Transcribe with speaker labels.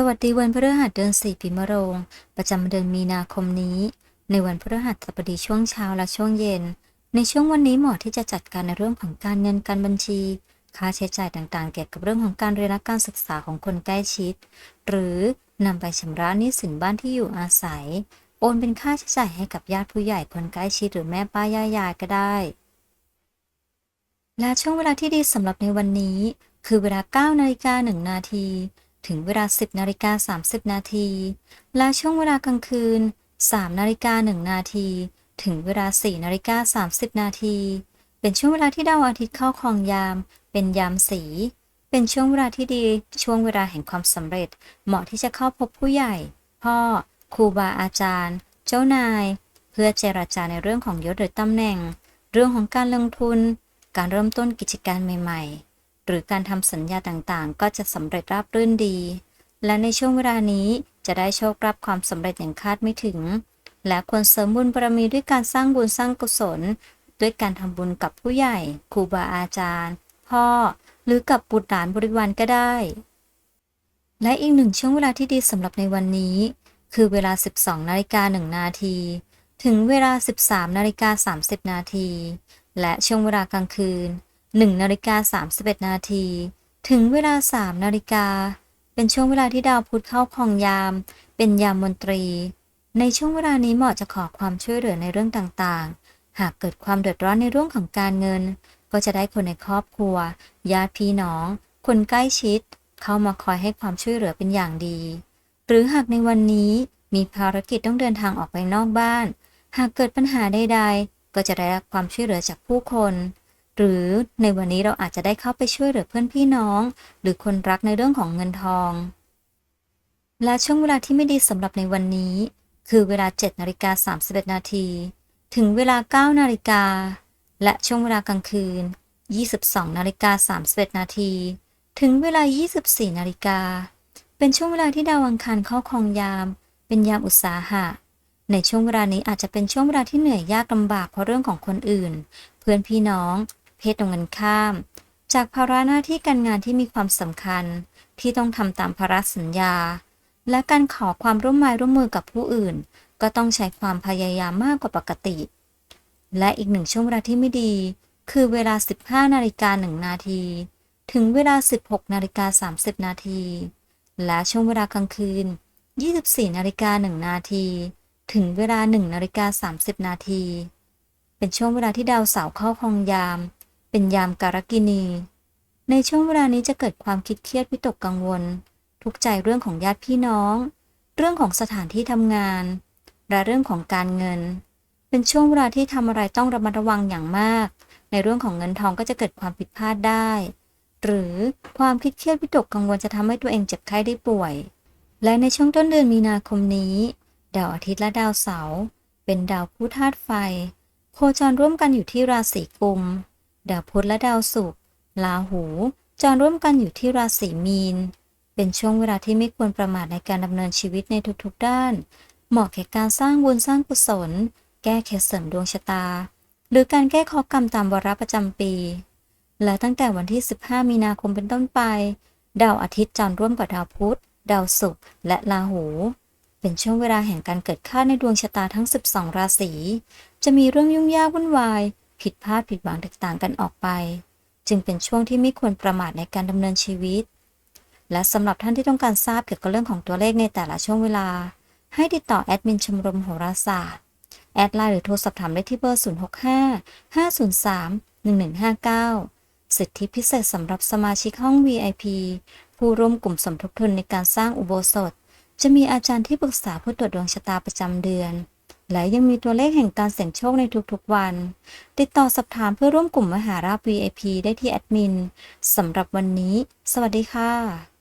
Speaker 1: สวัสดีวันพฤหัสเดือนสี่ปีมะโรง ประจำเดือนมีนาคมนี้ ในวันพฤหัสบดีช่วงเช้าและช่วงเย็น ในช่วงวันนี้เหมาะที่จะจัดการในเรื่องของการเงินการบัญชี ค่าใช้จ่ายต่างๆ เกี่ยวกับเรื่องของการเรียนและการศึกษาของคนใกล้ชิด หรือนำไปชำระหนี้สินบ้านที่อยู่อาศัย โอนเป็นค่าใช้จ่ายให้กับญาติผู้ใหญ่คนใกล้ชิดหรือแม่ป้าย่ายายก็ได้ และช่วงเวลาที่ดีสำหรับในวันนี้ คือเวลา9นาฬิกา1นาที ถึงเวลา 10นาฬิกา30 นาที และช่วงเวลากลางคืน 3นาฬิกา1นาที ถึงเวลา4นาฬิกา30 นาที เป็นช่วงเวลาที่ดาวอาทิตย์เข้าครองยาม เป็นยามสี เป็นช่วงเวลาที่ดี ช่วงเวลาแห่งความสำเร็จ เหมาะที่จะเข้าพบผู้ใหญ่ พ่อ ครูบาอาจารย์ เจ้านาย เพื่อเจรจาในเรื่องของยศหรือตำแหน่ง เรื่องของการลงทุน การเริ่มต้นกิจการใหม่ ๆ หรือการทำสัญญาต่างๆ ก็จะสำเร็จราบรื่นดี และในช่วงเวลานี้จะได้โชครับความสำเร็จอย่างคาดไม่ถึง และควรเสริมบุญบารมีด้วยการสร้างบุญสร้างกุศล ด้วยการทำบุญกับผู้ใหญ่ ครูบาอาจารย์ พ่อ หรือกับบุตรหลานบริวารก็ได้ และอีกหนึ่งช่วงเวลาที่ดีสำหรับในวันนี้ คือเวลา 12นาฬิกา1นาทีถึงเวลา 13นาฬิกา30นาทีและช่วงเวลากลางคืน 1นาฬิกา31นาทีถึงเวลา3นาฬิกา เป็นช่วงเวลาที่ดาวพุธเข้าครองยาม เป็นยามมนตรี ในช่วงเวลานี้เหมาะจะขอความช่วยเหลือในเรื่องต่างๆ หากเกิดความเดือดร้อนในเรื่องของการเงิน ก็จะได้คนในครอบครัวญาติพี่น้อง คนใกล้ชิด เข้ามาคอยให้ความช่วยเหลือเป็นอย่างดี หรือหากในวันนี้มีภารกิจต้องเดินทางออกไปนอกบ้าน หากเกิดปัญหาใดๆ ก็จะได้รับความช่วยเหลือจากผู้คน หรือในวันนี้เราอาจจะได้เข้าไปช่วยเหลือเพื่อนพี่น้อง หรือคนรักในเรื่องของเงินทอง และช่วงเวลาที่ไม่ดีสำหรับในวันนี้ คือเวลา7นาฬิกา31นาทีถึงเวลา9นาฬิกาและช่วงเวลากลางคืน 22นาฬิกา31นาทีถึงเวลา 24นาฬิกาเป็นช่วงเวลาที่ดาวอังคารเข้าครองยาม เป็นยามอุตสาหะ ในช่วงเวลานี้อาจจะเป็นช่วงเวลาที่เหนื่อยยากลำบากเพราะเรื่องของคนอื่น เพื่อนพี่น้อง เพศตรงกันข้าม จากภาระหน้าที่การงานที่มีความสำคัญที่ต้องทำตามภาระสัญญา และการขอความร่วมมือร่วมมือกับผู้อื่น ก็ต้องใช้ความพยายามมากกว่าปกติ และอีกหนึ่งช่วงเวลาที่ไม่ดี คือเวลา 15นาฬิกา1นาที ถึงเวลา 16นาฬิกา30นาที และช่วงเวลากลางคืน 24นาฬิกา1นาที ถึงเวลา1นาฬิกา30นาที เป็นช่วงเวลาที่ดาวเสาร์เข้าครองยาม เป็นยามการกินี ในช่วงเวลานี้จะเกิดความคิดเครียดวิตกกังวล ทุกใจเรื่องของญาติพี่น้อง เรื่องของสถานที่ทำงาน และเรื่องของการเงิน เป็นช่วงเวลาที่ทำอะไรต้องระมัดระวังอย่างมาก ในเรื่องของเงินทองก็จะเกิดความผิดพลาดได้ หรือความคิดเครียดวิตกกังวลจะทำให้ตัวเองเจ็บไข้ได้ป่วย และในช่วงต้นเดือนมีนาคมนี้ดาวอาทิตย์และดาวเสาร์เป็นดาวพุธธาตุไฟ โคจรร่วมกันอยู่ที่ราศีกุม ดาวพุธและดาวศุกร์ลาหูจรร่วมกันอยู่ที่ราศีมีน เป็นช่วงเวลาที่ไม่ควรประมาทในการดำเนินชีวิตในทุกๆด้าน เหมาะแก่การสร้างบุญสร้างกุศล แก้เคล็ดเสริมดวงชะตา หรือการแก้ข้อกรรมตามวาระประจำปี และตั้งแต่วันที่ 15 มีนาคมเป็นต้นไป ดาวอาทิตย์จรร่วมกับดาวพุธ ดาวศุกร์และราหู เป็นช่วงเวลาแห่งการเกิดค่าในดวงชะตาทั้ง 12 ราศี จะมีเรื่องยุ่งยากวุ่นวาย ผิดพลาดผิดหวังแตกต่างกันออกไป จึงเป็นช่วงที่ไม่ควรประมาทในการดำเนินชีวิต และสำหรับท่านที่ต้องการทราบเกี่ยวกับเรื่องของตัวเลขในแต่ละช่วงเวลา ให้ติดต่อแอดมินชมรมโหราศาสตร์ แอดไลน์หรือโทรสอบถามได้ที่เบอร์ 065 503 1159 สิทธิพิเศษสำหรับสมาชิกห้อง VIP ผู้ร่วมกลุ่มสมทบทุนในการสร้างอุโบสถ จะมีอาจารย์ที่ปรึกษาผู้ตรวจดวงชะตาประจำเดือน และยังมีตัวเลขแห่งการเสี่ยงโชคในทุกๆวัน ติดต่อสอบถามเพื่อร่วมกลุ่มมหาราบ VIP ได้ที่แอดมินสำหรับวันนี้ สวัสดีค่ะ